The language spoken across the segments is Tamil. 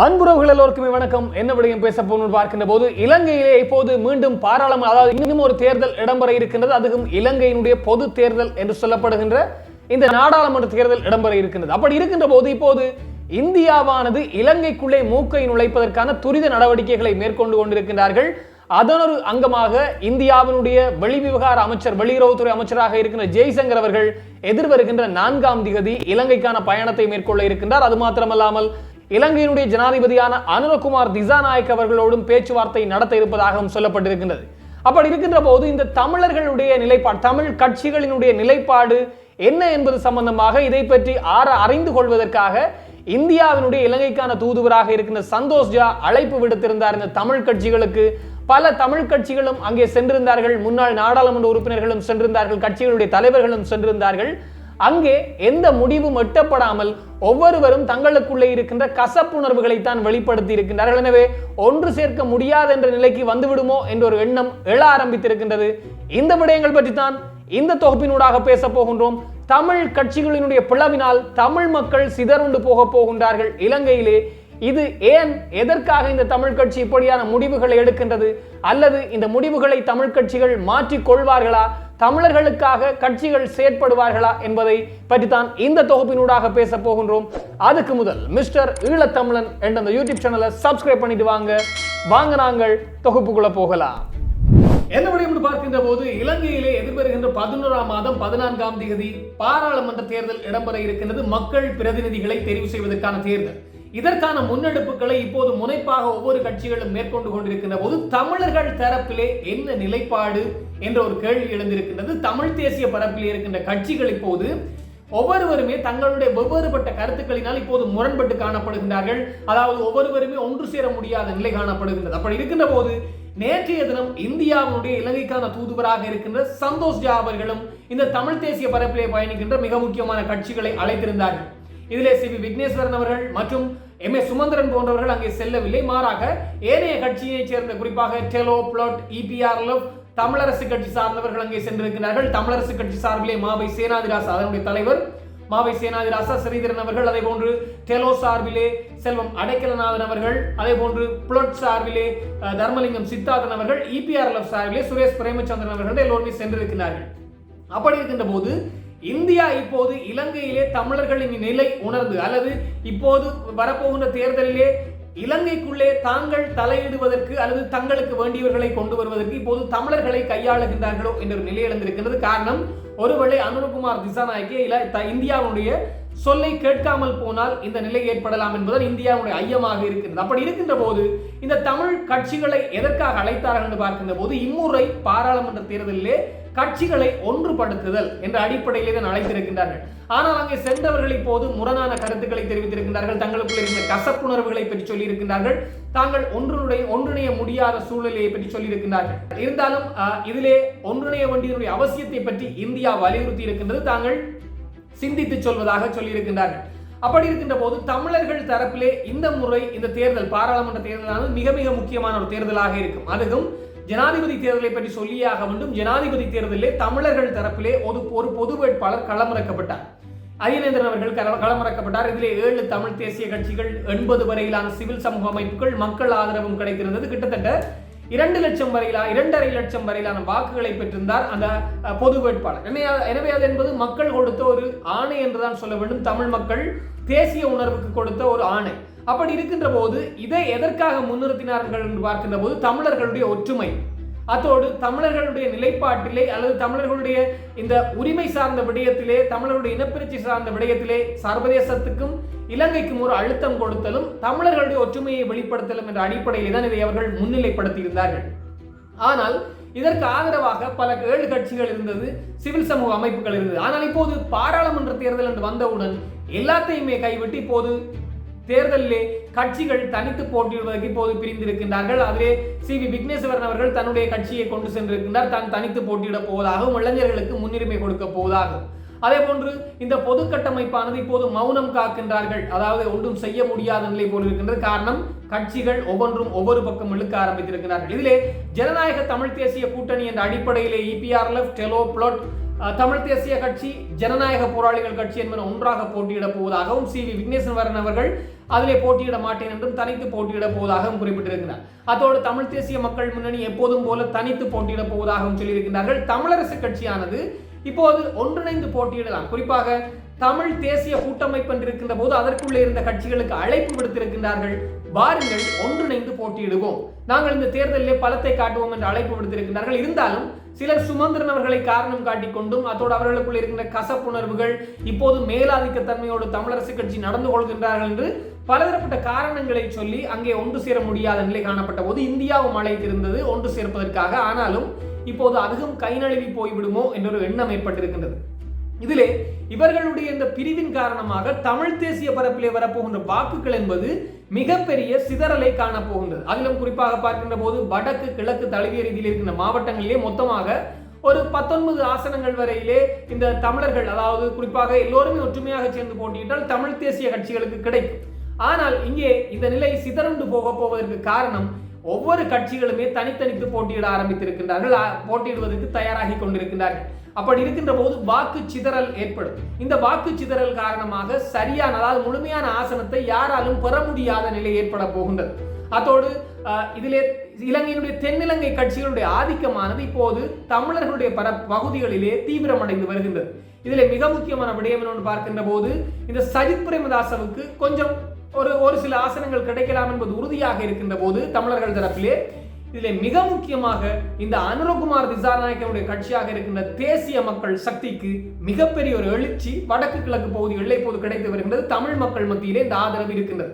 அன்புறவுகள் எல்லோருக்குமே வணக்கம். என்ன விடயம் பேச போகணும்னு பார்க்கின்ற போது இலங்கையிலே இப்போது மீண்டும் பாராளுமன்ற அதாவது இன்னும் ஒரு தேர்தல் இடம்பெற இருக்கின்றது. அதுவும் இலங்கையினுடைய பொது தேர்தல் என்று சொல்லப்படுகின்ற இந்த நாடாளுமன்ற தேர்தல் இடம்பெற இருக்கின்றது. அப்படி இருக்கின்ற போது இப்போது இந்தியாவானது இலங்கைக்குள்ளே மூக்கை நுழைப்பதற்கான துரித நடவடிக்கைகளை மேற்கொண்டு கொண்டிருக்கின்றார்கள். அதனொரு அங்கமாக இந்தியாவினுடைய வெளிவிவகார அமைச்சர் வெளியுறவுத்துறை அமைச்சராக இருக்கின்ற ஜெய்சங்கர் அவர்கள் எதிர்வருகின்ற நான்காம் திகதி இலங்கைக்கான பயணத்தை மேற்கொள்ள இருக்கின்றார். அது மாத்திரமல்லாமல் இலங்கையினுடைய ஜனாதிபதியான அனுரகுமார் திசாநாயக் அவர்களோடும் பேச்சுவார்த்தை நடத்த இருப்பதாகவும் சொல்லப்பட்டிருக்கின்றது. அப்படி இருக்கின்ற போது இந்த தமிழர்களுடைய நிலைப்பாடு தமிழ் கட்சிகளினுடைய நிலைப்பாடு என்ன என்பது சம்பந்தமாக இதை பற்றி ஆற அறிந்து கொள்வதற்காக இந்தியாவினுடைய இலங்கைக்கான தூதுவராக இருக்கின்ற சந்தோஷ் ஜா அழைப்பு விடுத்திருந்தார். இந்த தமிழ் கட்சிகளுக்கு பல தமிழ் கட்சிகளும் அங்கே சென்றிருந்தார்கள். முன்னாள் நாடாளுமன்ற உறுப்பினர்களும் சென்றிருந்தார்கள். கட்சிகளுடைய தலைவர்களும் சென்றிருந்தார்கள். அங்கே எந்த முடிவும் எட்டப்படாமல் ஒவ்வொருவரும் தங்களுக்குள்ளே இருக்கின்ற கசப்புணர்வுகளை தான் வெளிப்படுத்தி இருக்கின்றார்கள் எனவே ஒன்று சேர்க்க முடியாது என்ற நிலைக்கு வந்துவிடுமோ என்ற ஒரு எண்ணம் எழ ஆரம்பித்திருக்கின்றது. இந்த விடயங்கள் பற்றி தான் இந்த தொகுப்பினூடாக பேச போகின்றோம். தமிழ் கட்சிகளினுடைய பிளவினால் தமிழ் மக்கள் சிதறுண்டு போக போகின்றார்கள் இலங்கையிலே. இது ஏன் எதற்காக இந்த தமிழ் கட்சி இப்படியான முடிவுகளை எடுக்கின்றது? அல்லது இந்த முடிவுகளை தமிழ் கட்சிகள் மாற்றிக் கொள்வார்களா? தமிழர்களுக்காக கட்சிகள் செயற்படுவார்களா என்பதை பற்றித்தான் இந்த தொகுப்பினூடாக பேச போகின்றோம். அதுக்கு முதல் மிஸ்டர் ஈழத்தமிழன் என்ற அந்த யூடியூப் சேனலை சப்ஸ்கிரைப் பண்ணிட்டு வாங்க. வாங்க நாங்கள் தொகுப்புக்குள்ள போகலாம். என்ன விடயம் பார்க்கின்ற போது இலங்கையிலே எதிர்வருகின்ற பதினோராம் மாதம் பதினான்காம் தேதி பாராளுமன்ற தேர்தல் இடம்பெற இருக்கின்றது. மக்கள் பிரதிநிதிகளை தெரிவு செய்வதற்கான தேர்தல். இதற்கான முன்னெடுப்புகளை இப்போது முனைப்பாக ஒவ்வொரு கட்சிகளும் மேற்கொண்டு கொண்டிருக்கின்ற போது தமிழர்கள் தரப்பிலே என்ன நிலைப்பாடு என்ற ஒரு கேள்வி எழுந்திருக்கின்றது. தமிழ் தேசிய பரப்பிலே இருக்கின்ற கட்சிகள் இப்போது ஒவ்வொருவருமே தங்களுடைய வெவ்வேறுபட்ட கருத்துக்களினால் இப்போது முரண்பட்டு காணப்படுகின்றார்கள். அதாவது ஒவ்வொருவருமே ஒன்று சேர முடியாத நிலை காணப்படுகின்றது. அப்படி இருக்கின்ற போது நேற்றைய தினம் இந்தியாவுடைய இலங்கைக்கான தூதுவராக இருக்கின்ற சந்தோஷ் ஜா அவர்களும் இந்த தமிழ் தேசிய பரப்பிலே பயணிக்கின்ற மிக முக்கியமான கட்சிகளை அழைத்திருந்தார்கள். இதிலே சி வி விக்னேஸ்வரன் அவர்கள் மற்றும் எம். ஏ சுமந்திரன் போன்றவர்கள் அங்கே செல்லவில்லை. மாறாக ஏனைய கட்சியைச் சேர்ந்த குறிப்பாக டெலோ பிளாட் இபிஆர்எல் தமிழரசு கட்சி சார்ந்தவர்கள் அங்கே சென்றிருக்கிறார்கள். தமிழரசு கட்சி சார்பிலே மாவை சேனாதிராசா அதனுடைய தலைவர் மாவை சேனாதிராசா ஸ்ரீதரன் அவர்கள் அதே போன்று டெலோ சார்பிலே செல்வம் அடைக்கலநாதன் அவர்கள் அதே போன்று புளட் சார்பிலே தர்மலிங்கம் சித்தார்த்தன் அவர்கள் இபிஆர்எல் சார்பிலே சுரேஷ் பிரேமச்சந்திரன் அவர்கள் எல்லோருமே சென்றிருக்கிறார்கள். அப்படி இருக்கின்ற போது இந்தியா இப்போது இலங்கையிலே தமிழர்களின் நிலை உணர்ந்து அல்லது இப்போது வரப்போகின்ற தேர்தலிலே இலங்கைக்குள்ளே தாங்கள் தலையிடுவதற்கு அல்லது தங்களுக்கு வேண்டியவர்களை கொண்டு வருவதற்கு இப்போது தமிழர்களை கையாளுகின்றார்களோ என்ற ஒரு நிலை எழுந்திருக்கின்றது. காரணம் ஒருவேளை அனுரகுமார் திசாநாயக்கே த- இந்தியாவுடைய சொல்லை கேட்காமல் போனால் இந்த நிலை ஏற்படலாம் என்பதால் இந்தியாவுடைய ஐயமாக இருக்கின்றது. அப்படி இருக்கின்ற போது இந்த தமிழ் கட்சிகளை எதற்காக அழைத்தார்கள் என்று பார்க்கின்ற போது இம்முறை பாராளுமன்ற தேர்தலிலே கட்சிகளை ஒன்றுபடுத்துதல் என்ற அடிப்படையில் தான் அழைத்திருக்கின்றார்கள். ஆனால் அங்கே சென்றவர்கள் இப்போது முரணான கருத்துக்களை தெரிவித்திருக்கின்றார்கள். தங்களுக்குள்ள இருந்த கசப்புணர்வுகளை பற்றி சொல்லியிருக்கின்றார்கள். தாங்கள் ஒன்றுடைய ஒன்றிணைய முடியாத சூழ்நிலையை பற்றி சொல்லியிருக்கின்றார்கள். இருந்தாலும் இதிலே ஒன்றிணைய வேண்டியதனுடைய அவசியத்தை பற்றி இந்தியா வலியுறுத்தி இருக்கின்றது. தாங்கள் சிந்தித்து சொல்வதாக சொல்லியிருக்கின்றார்கள். அப்படி இருக்கின்ற போது தமிழர்கள் தரப்பிலே இந்த முறை இந்த தேர்தல் பாராளுமன்ற தேர்தலானது மிக மிக முக்கியமான ஒரு தேர்தலாக இருக்கும். அதுவும் ஜனாதிபதி தேர்தலை பற்றி சொல்லியாக வேண்டும் ஜனாதிபதி தேர்தலிலே தமிழர்கள் தரப்பிலே ஒரு ஒரு பொது வேட்பாளர் களமிறக்கப்பட்டார். அரியநேந்திரன் அவர்கள் கள- களமிறக்கப்பட்டார். இதிலே ஏழு தமிழ் தேசிய கட்சிகள் எண்பது வரையிலான சிவில் சமூக அமைப்புகள் மக்கள் ஆதரவும் கிடைத்திருந்தது. கிட்டத்தட்ட இரண்டு லட்சம் வரையிலா இரண்டரை லட்சம் வரையிலான வாக்குகளை பெற்றிருந்தார் அந்த பொது வேட்பாளர். எனவே அது என்பது மக்கள் கொடுத்த ஒரு ஆணை என்றுதான் சொல்ல வேண்டும். தமிழ் மக்கள் தேசிய உணர்வுக்கு கொடுத்த ஒரு ஆணை. அப்படி இருக்கின்ற போது இதை எதற்காக முன்னிறுத்தினார்கள் என்று பார்க்கின்ற போது தமிழர்களுடைய ஒற்றுமை. அத்தோடு தமிழர்களுடைய நிலைப்பாட்டிலே அல்லது தமிழர்களுடைய இந்த உரிமை சார்ந்த விடயத்திலே தமிழர்களுடைய இனப்பிரச்சி சார்ந்த விடயத்திலே சர்வதேசத்துக்கும் இலங்கைக்கும் ஒரு அழுத்தம் கொடுத்தலும் தமிழர்களுடைய ஒற்றுமையை வெளிப்படுத்தலும் என்ற அடிப்படையிலே தான் இதை அவர்கள் முன்னிலைப்படுத்தியிருந்தார்கள். ஆனால் இதற்கு ஆதரவாக பல ஏழு கட்சிகள் இருந்தது சிவில் சமூக அமைப்புகள் இருந்தது. ஆனால் இப்போது பாராளுமன்ற தேர்தல் என்று வந்தவுடன் எல்லாத்தையுமே கைவிட்டு இப்போது தேர்தலிலே கட்சிகள் தனித்து போட்டியிடுவதற்கு இப்போது பிரிந்திருக்கின்றார்கள். அதிலே சி. வி. விக்னேஸ்வரன் அவர்கள் தன்னுடைய கட்சியை கொண்டு சென்றிருக்கின்றார். தான் தனித்து போட்டியிடப் போவதாகவும் இளைஞர்களுக்கு முன்னுரிமை கொடுக்க போவதாகவும். அதே போன்று இந்த பொது கட்டமைப்பானது இப்போது மௌனம் காக்கின்றார்கள். அதாவது ஒன்றும் செய்ய முடியாத நிலை போலிருக்கின்றது காரணம் கட்சிகள் ஒவ்வொன்றும் ஒவ்வொரு பக்கம் இழுக்க ஆரம்பித்திருக்கிறார்கள். இதிலே ஜனநாயக தமிழ் தேசிய கூட்டணி என்ற அடிப்படையிலே இபிஆர்எஃப் டெலோ பிளட் தமிழ் தேசிய கட்சி ஜனநாயக போராளிகள் கட்சி என்பன ஒன்றாக போட்டியிடப் போவதாகவும் சி வி விக்னேஸ்வரன் அவர்கள் அதிலே போட்டியிட மாட்டேன் என்றும் தனித்து போட்டியிட போவதாகவும் குறிப்பிட்டிருக்கிறார். அதோடு தமிழ் தேசிய மக்கள் முன்னணி எப்போதும் போல தனித்து போட்டியிட போவதாகவும் சொல்லியிருக்கிறார்கள் தமிழரசு கட்சியானது இப்போது ஒன்றிணைந்து போட்டியிடலாம். குறிப்பாக தமிழ் தேசிய கூட்டமைப்பு என்று இருக்கின்ற போது அதற்குள்ளே இருந்த கட்சிகளுக்கு அழைப்பு விடுத்திருக்கின்றார்கள். வாருங்கள் ஒன்றிணைந்து போட்டியிடுவோம். நாங்கள் இந்த தேர்தலில் பலத்தை காட்டுவோம் என்று அழைப்பு விடுத்திருக்கின்றார்கள். இருந்தாலும் சிலர் சுமந்திரன் அவர்களை காரணம் காட்டிக்கொண்டும் அதோடு அவர்களுக்குள் இருக்கின்ற கசப்புணர்வுகள் இப்போது மேலாதிக்க தன்மையோடு தமிழரசு கட்சி நடந்து கொள்கின்றார்கள் என்று பலதரப்பட்ட காரணங்களை சொல்லி அங்கே ஒன்று சேர முடியாத நிலை காணப்பட்ட போது இந்தியாவும் அழைத்திருந்தது ஒன்று சேர்ப்பதற்காக. ஆனாலும் இப்போது அதுவும் கை நழுவி போய்விடுமோ என்ற ஒரு எண்ணம் ஏற்பட்டிருக்கின்றது. இதிலே இவர்களுடைய இந்த பிரிவின் காரணமாக தமிழ் தேசிய பரப்பிலே வரப்போகின்ற வாக்குகள் என்பது மிகப்பெரிய சிதறலை காணப்போகின்றது. அதிலும் குறிப்பாக பார்க்கின்ற போது வடக்கு கிழக்கு தழுவிய ரீதியில் இருக்கின்ற மாவட்டங்களிலே மொத்தமாக ஒரு பத்தொன்பது ஆசனங்கள் வரையிலே இந்த தமிழர்கள் அதாவது குறிப்பாக எல்லோருமே ஒற்றுமையாக சேர்ந்து போட்டியிட்டால் தமிழ் தேசிய கட்சிகளுக்கு கிடைக்கும். ஆனால் இங்கே இந்த நிலை சிதறண்டு போக போவதற்கு காரணம் ஒவ்வொரு கட்சிகளுமே தனித்தனித்து போட்டியிட ஆரம்பித்திருக்கின்றார்கள். போட்டியிடுவதற்கு தயாராகி கொண்டிருக்கின்றார்கள். அப்படி இருக்கின்ற போது வாக்கு சிதறல் ஏற்படும் இந்த வாக்கு சிதறல் காரணமாக சரியான அதாவது முழுமையான ஆசனத்தை யாராலும் பெற முடியாத நிலை ஏற்பட போகின்றது. அதோடு இதிலே இலங்கையினுடைய தென்னிலங்கை கட்சிகளுடைய ஆதிக்கமானது இப்போது தமிழர்களுடைய பர பகுதிகளிலே தீவிரமடைந்து வருகின்றது. இதில் மிக முக்கியமான விடயம் என்னொன்று பார்க்கின்ற போது இந்த சஜித் பிரேமதாசவுக்கு கொஞ்சம் ஒரு ஒரு சில ஆசனங்கள் கிடைக்கலாம் என்பது உறுதியாக இருக்கின்ற போது தமிழர்கள் தரப்பிலே இதில் மிக முக்கியமாக இந்த அனுரகுமார் திசாநாயக்கனுடைய கட்சியாக இருக்கின்ற தேசிய மக்கள் சக்திக்கு மிகப்பெரிய ஒரு எழுச்சி வடக்கு கிழக்கு பகுதிகளில் இப்போது கிடைத்து வருகின்றது தமிழ் மக்கள் மத்தியிலே இந்த ஆதரவு இருக்கின்றது.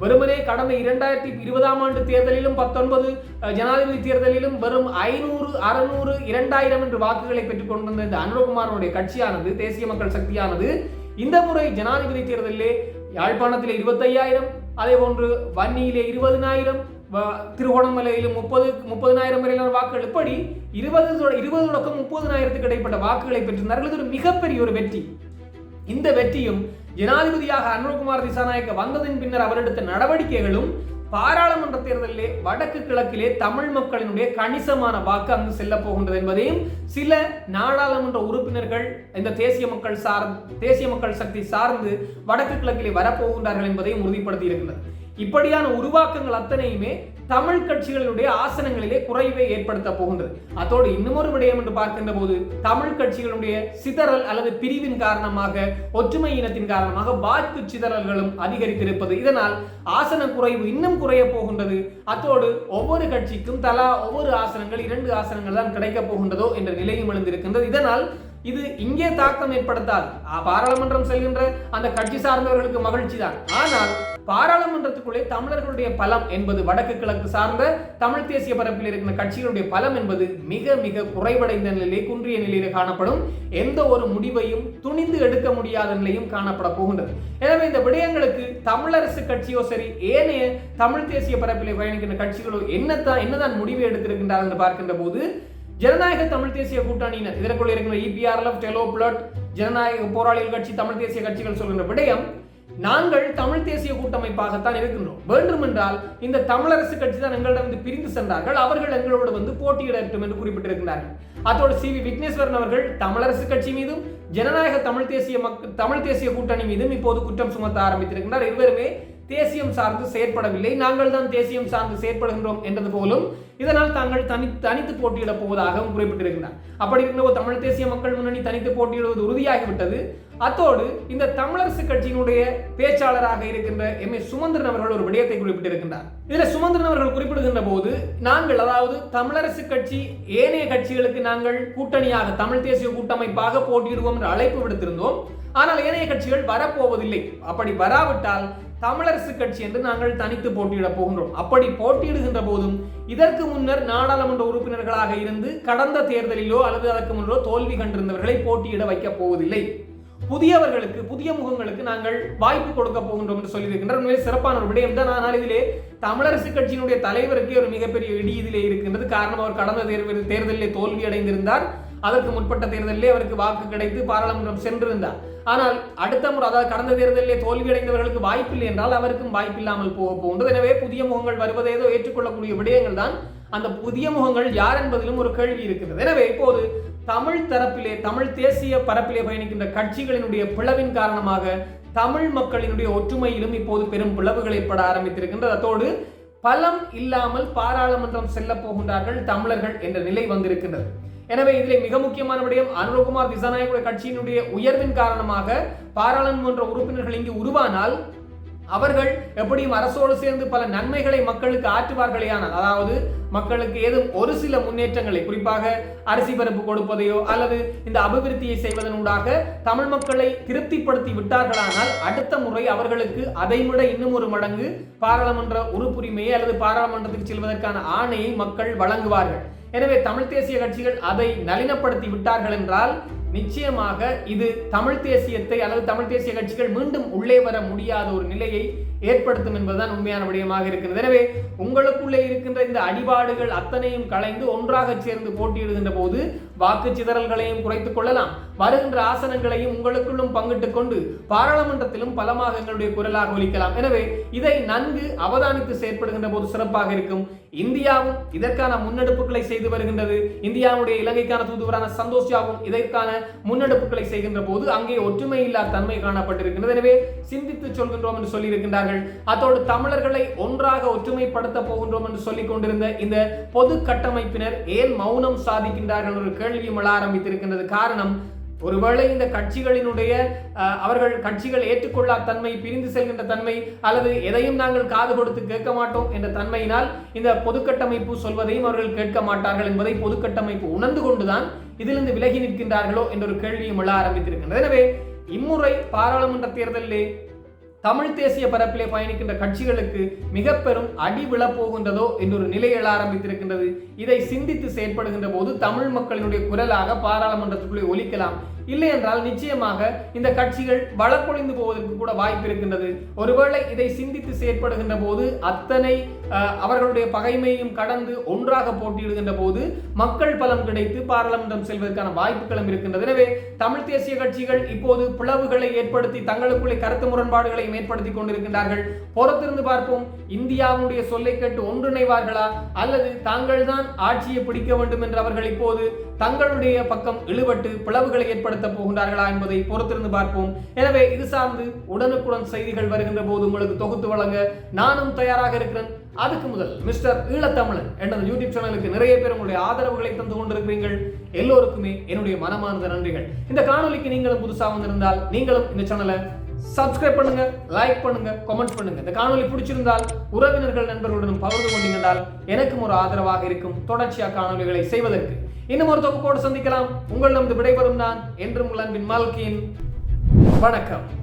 வெறுமனே கடந்த இரண்டாயிரத்தி இருபதாம் ஆண்டு தேர்தலிலும் பத்தொன்பது ஜனாதிபதி தேர்தலிலும் வெறும் ஐநூறு அறுநூறு இரண்டாயிரம் என்று வாக்குகளை பெற்றுக் கொண்டிருந்த இந்த அனுரகுமாரனுடைய கட்சியானது தேசிய மக்கள் சக்தியானது இந்த முறை ஜனாதிபதி தேர்தலிலே யாழ்ப்பாணத்தில் இருபத்தையாயிரம் அதே போன்று வன்னியிலே இருபதினாயிரம் வ- திருகோணமலையிலும் முப்பது முப்பதினாயிரம் வரையிலான வாக்குகள். இப்படி இருபது இருபது தொடக்கம் முப்பதினாயிரத்துக்கு இடைப்பட்ட வாக்குகளை பெற்றிருந்தார்கள். இது ஒரு மிகப்பெரிய ஒரு வெற்றி. இந்த வெற்றியும் ஜனாதிபதியாக அனுரகுமார் திசாநாயக்க வந்ததின் பின்னர் அவர் எடுத்த நடவடிக்கைகளும் பாராளுமன்ற தேர்தலிலே வடக்கு கிழக்கிலே தமிழ் மக்களினுடைய கணிசமான வாக்கு அங்கு செல்ல போகின்றது என்பதையும் சில நாடாளுமன்ற உறுப்பினர்கள் இந்த தேசிய மக்கள் சார் தேசிய மக்கள் சக்தி சார்ந்து வடக்கு கிழக்கிலே வரப்போகின்றார்கள் என்பதையும் உறுதிப்படுத்தி இருக்கின்றது இப்படியான உருவாக்கங்கள் அத்தனையுமே தமிழ் கட்சிகளுடைய ஆசனங்களிலே குறைவை ஏற்படுத்த போகின்றது. அதோடு இன்னும் விடயம் என்று பார்க்கின்ற போது தமிழ் கட்சிகளுடைய சிதறல் அல்லது பிரிவின் காரணமாக ஒற்றுமை இனத்தின் காரணமாக வாக்கு சிதறல்களும் அதிகரித்திருப்பது. இதனால் ஆசன குறைவு இன்னும் குறைய போகின்றது. அத்தோடு ஒவ்வொரு கட்சிக்கும் தலா ஒவ்வொரு ஆசனங்கள் இரண்டு ஆசனங்கள் தான் கிடைக்கப் போகின்றதோ என்ற நிலையும் எழுந்திருக்கின்றது. இதனால் இது இங்கே தாக்கம் ஏற்படுத்தாது. பாராளுமன்றம் செல்கின்ற அந்த கட்சி சார்ந்தவர்களுக்கு மகிழ்ச்சி தான் ஆனால் பாராளுமன்றத்துக்குள்ளே தமிழர்களுடைய பலம் என்பது வடக்கு கிழக்கு சார்ந்த தமிழ் தேசிய பரப்பில் இருக்கிற கட்சிகளுடைய பலம் என்பது மிக மிக குறைவடைந்த நிலையிலே குன்றிய நிலையிலே காணப்படும். எந்த ஒரு முடிவையும் துணிந்து எடுக்க முடியாத நிலையும் காணப்பட போகின்றது. எனவே இந்த விடயங்களுக்கு தமிழரசு கட்சியோ சரி ஏனைய தமிழ் தேசிய பரப்பிலே பயணிக்கின்ற கட்சிகளோ என்னத்தான் என்னதான் முடிவை எடுத்திருக்கின்றார்கள் என்று பார்க்கின்ற போது ஜனநாயக தமிழ் தேசிய கூட்டணியினர் இதற்குள்ள இருக்கிற இபிஆர்எல்எஃப் டெலோ பிளட் ஜனநாயக போராளிகள் கட்சி தமிழ் தேசிய கட்சிகள் சொல்கின்ற விடயம் நாங்கள் தமிழ் தேசிய கூட்டமைப்பாகத்தான் இருக்கின்றோம். வேண்டுமென்றால் இந்த தமிழரசு கட்சி தான் எங்களிடம் பிரிந்து சென்றார்கள். அவர்கள் எங்களோடு வந்து போட்டியிடட்டும் என்று குறிப்பிட்டிருக்கிறார்கள். அதோடு சி வி விக்னேஸ்வரன் அவர்கள் தமிழரசு கட்சி மீதும் ஜனநாயக தமிழ் தேசிய தமிழ் தேசிய கூட்டணி மீதும் இப்போது குற்றம் சுமத்த ஆரம்பித்திருக்கிறார் இருவருமே தேசியம் சார்ந்து செயற்படவில்லை. நாங்கள் தான் தேசியம் சார்ந்து செயற்படுகின்றோம் என்றது போலும் இதனால் தாங்கள் தனி தனித்து போட்டியிடப் போவதாகவும் குறிப்பிட்டிருக்கிறார். அப்படி இருந்த தமிழ் தேசிய மக்கள் முன்னணி தனித்து போட்டியிடுவது உறுதியாகிவிட்டது. அத்தோடு இந்த தமிழரசு கட்சியினுடைய பேச்சாளராக இருக்கின்ற எம். ஏ. சுமந்திரன் அவர்கள் ஒரு விடயத்தை குறிப்பிட்டிருக்கின்றார். இதில் சுமந்திரன் அவர்கள் குறிப்பிடுகின்ற போது நாங்கள் அதாவது தமிழரசு கட்சி ஏனைய கட்சிகளுக்கு நாங்கள் கூட்டணியாக தமிழ் தேசிய கூட்டமைப்பாக போட்டியிடுவோம் என்று அழைப்பு விடுத்திருந்தோம். ஆனால் ஏனைய கட்சிகள் வரப்போவதில்லை. அப்படி வராவிட்டால் தமிழரசு கட்சி என்று நாங்கள் தனித்து போட்டியிட போகின்றோம். அப்படி போட்டியிடுகின்ற போதும் இதற்கு முன்னர் நாடாளுமன்ற உறுப்பினர்களாக இருந்து கடந்த தேர்தலிலோ அல்லது அதற்கு முன்னரோ தோல்வி கண்டிருந்தவர்களை போட்டியிட வைக்கப் போவதில்லை. புதியவர்களுக்கு புதிய முகங்களுக்கு நாங்கள் வாய்ப்பு கொடுக்க போகின்றோம் என்று சொல்லியிருக்கின்றார் உண்மையிலே சிறப்பான ஒரு விடயம். தான் ஆனால் இதிலே தமிழரசு கட்சியினுடைய தலைவருக்கே ஒரு மிகப்பெரிய இடி இதிலே இருக்கின்றது. காரணம் அவர் கடந்த தேர்தல் தேர்தலிலே தோல்வி அடைந்திருந்தார் அதற்கு முற்பட்ட தேர்தலிலே அவருக்கு வாக்கு கிடைத்து பாராளுமன்றம் சென்றிருந்தார். ஆனால் அடுத்த முறை அதாவது கடந்த தேர்தலிலே தோல்வியடைந்தவர்களுக்கு வாய்ப்பில்லை என்றால் அவருக்கும் வாய்ப்பில்லாமல் போக போகின்றது. எனவே புதிய முகங்கள் வருவதை ஏதோ ஏற்றுக்கொள்ளக்கூடிய விடயங்கள் தான் அந்த புதிய முகங்கள் யார் என்பதிலும் ஒரு கேள்வி இருக்கிறது. எனவே இப்போது தமிழ் தரப்பிலே தமிழ் தேசிய பரப்பிலே பயணிக்கின்ற கட்சிகளினுடைய பிளவின் காரணமாக தமிழ் மக்களினுடைய ஒற்றுமையிலும் இப்போது பெரும் பிளவுகள் ஏற்பட ஆரம்பித்திருக்கின்றது. அதோடு பலம் இல்லாமல் பாராளுமன்றம் செல்ல போகின்றார்கள் தமிழர்கள் என்ற நிலை வந்திருக்கின்றது. எனவே இதில் மிக முக்கியமான விடயம் அனுரகுமார் திசாநாயகுடைய கட்சியினுடைய உயர்வின் காரணமாக பாராளுமன்ற உறுப்பினர்கள் இங்கு உருவானால் அவர்கள் எப்படியும் அரசோடு சேர்ந்து பல நன்மைகளை மக்களுக்கு ஆற்றுவார்களேயானால் அதாவது மக்களுக்கு ஏதும் ஒரு சில முன்னேற்றங்களை குறிப்பாக அரிசி பருப்பு கொடுப்பதையோ அல்லது இந்த அபிவிருத்தியை செய்வதனூடாக தமிழ் மக்களை திருப்திப்படுத்தி விட்டார்களானால் அடுத்த முறை அவர்களுக்கு அதைவிட இன்னும் ஒரு மடங்கு பாராளுமன்ற உறுப்புரிமையை அல்லது பாராளுமன்றத்துக்கு செல்வதற்கான ஆணையை மக்கள் வழங்குவார்கள். எனவே தமிழ் தேசிய கட்சிகள் அதை நளினப்படுத்தி விட்டார்கள் என்றால் நிச்சயமாக இது தமிழ் தேசியத்தை அல்லது தமிழ் தேசிய கட்சிகள் மீண்டும் உள்ளே வர முடியாத ஒரு நிலையை ஏற்படுத்தும் என்பதுதான் உண்மையான விடயமாக இருக்கிறது. எனவே உங்களுக்குள்ளே இருக்கின்ற இந்த அடிபாடுகள் அத்தனையும் களைந்து ஒன்றாக சேர்ந்து போட்டியிடுகின்ற போது வாக்கு சிதறல்களையும் குறைத்துக் கொள்ளலாம். வருகின்ற ஆசனங்களையும் உங்களுக்குள்ளும் பங்கிட்டுக் கொண்டு பாராளுமன்றத்திலும் பலமாக எங்களுடைய குரலாக ஒலிக்கலாம். எனவே இதை நன்கு அவதானித்து செயற்படுகின்ற போது சிறப்பாக இருக்கும். இந்தியாவும் இதற்கான முன்னெடுப்புகளை செய்து வருகின்றது. இந்தியாவுடைய இலங்கைக்கான தூதுவரான சந்தோஷாவும் இதற்கான முன்னெடுப்புகளை செய்கின்ற போது அங்கே ஒற்றுமை இல்லா தன்மை காணப்பட்டிருக்கின்றது. எனவே சிந்தித்து சொல்கின்றோம் என்று சொல்லியிருக்கின்றார்கள். அதோடு தமிழர்களை ஒன்றாக ஒற்றுமைப்படுத்த போகின்றோம் என்று சொல்லிக் கொண்டிருந்த இந்த பொது கட்டமைப்பினர் ஏன் மௌனம் சாதிக்கின்றார்கள் ஒரு கேள்வியும் எழ ஆரம்பித்திருக்கின்றது. காரணம் ஒருவேளை இந்த கட்சிகளினுடைய அவர்கள் கட்சிகள் ஏற்றுக்கொள்ளா தன்மை பிரிந்து செல்கின்ற தன்மை அல்லது எதையும் நாங்கள் காது கொடுத்து கேட்க மாட்டோம் என்ற தன்மையினால் இந்த பொதுக்கட்டமைப்பு சொல்வதையும் அவர்கள் கேட்க மாட்டார்கள் என்பதை பொதுக்கட்டமைப்பு உணர்ந்து கொண்டுதான் இதிலிருந்து விலகி நிற்கின்றார்களோ என்ற ஒரு கேள்வியும் எழ ஆரம்பித்திருக்கின்றது. எனவே இம்முறை பாராளுமன்ற தேர்தலிலே தமிழ் தேசிய பரப்பிலே பயணிக்கின்ற கட்சிகளுக்கு மிக பெரும் அடி விழப்போகின்றதோ என்றொரு நிலை எழ ஆரம்பித்திருக்கின்றது. இதை சிந்தித்து செயற்படுகின்ற போது தமிழ் மக்களினுடைய குரலாக பாராளுமன்றத்துக்குள்ளே ஒலிக்கலாம். இல்லை என்றால் நிச்சயமாக இந்த கட்சிகள் வழக்கொழிந்து போவதற்கு கூட வாய்ப்பு இருக்கின்றது. ஒருவேளை இதை சிந்தித்து செயற்படுகின்ற போது அத்தனை அவர்களுடைய பகைமையும் கடந்து ஒன்றாக போட்டியிடுகின்ற போது மக்கள் பலம் கிடைத்து பாராளுமன்றம் செல்வதற்கான வாய்ப்புகளும் இருக்கின்றது. எனவே தமிழ் தேசிய கட்சிகள் இப்போது பிளவுகளை ஏற்படுத்தி தங்களுக்குள்ளே கருத்து முரண்பாடுகளையும் ஏற்படுத்தி கொண்டிருக்கின்றார்கள். பொறுத்திருந்து பார்ப்போம். இந்தியாவுடைய சொல்லை கேட்டு ஒன்றிணைவார்களா? அல்லது தாங்கள் தான் ஆட்சியை பிடிக்க வேண்டும் என்று அவர்கள் இப்போது தங்களுடைய பக்கம் இழுபட்டு பிளவுகளை ஏற்படுத்த போகின்றார்களா என்பதை பொறுத்திருந்து பார்ப்போம். எனவே இது சார்ந்து உடனுக்குடன் செய்திகள் வருகின்ற போது உங்களுக்கு தொகுத்து வழங்க நானும் தயாராக இருக்கிறேன். அதுக்கு முதல் மிஸ்டர் ஈழத்தமிழன் எனது யூடியூப் சேனலுக்கு நிறைய பேர் உங்களுடைய ஆதரவுகளை தந்து கொண்டிருக்கிறீர்கள். எல்லோருக்குமே என்னுடைய மனமார்ந்த நன்றிகள். இந்த காணொலிக்கு நீங்களும் புதுசாக வந்திருந்தால் நீங்களும் இந்த சேனலை சப்ஸ்கிரைப் பண்ணுங்க லைக் பண்ணுங்க கமெண்ட் பண்ணுங்க. இந்த காணொலி பிடிச்சிருந்தால் உறவினர்கள் நண்பர்களுடன் பகிர்ந்து கொண்டீங்கன்றால் எனக்கும் ஒரு ஆதரவாக இருக்கும். தொடர்ச்சியாக காணொலிகளை செய்வதற்கு இன்னும் ஒரு தொகுப்போடு சந்திக்கலாம். உங்களிடம் விடைபெறும் நான் என்றும் உங்கள் அன்பின் மால்கியின். வணக்கம்.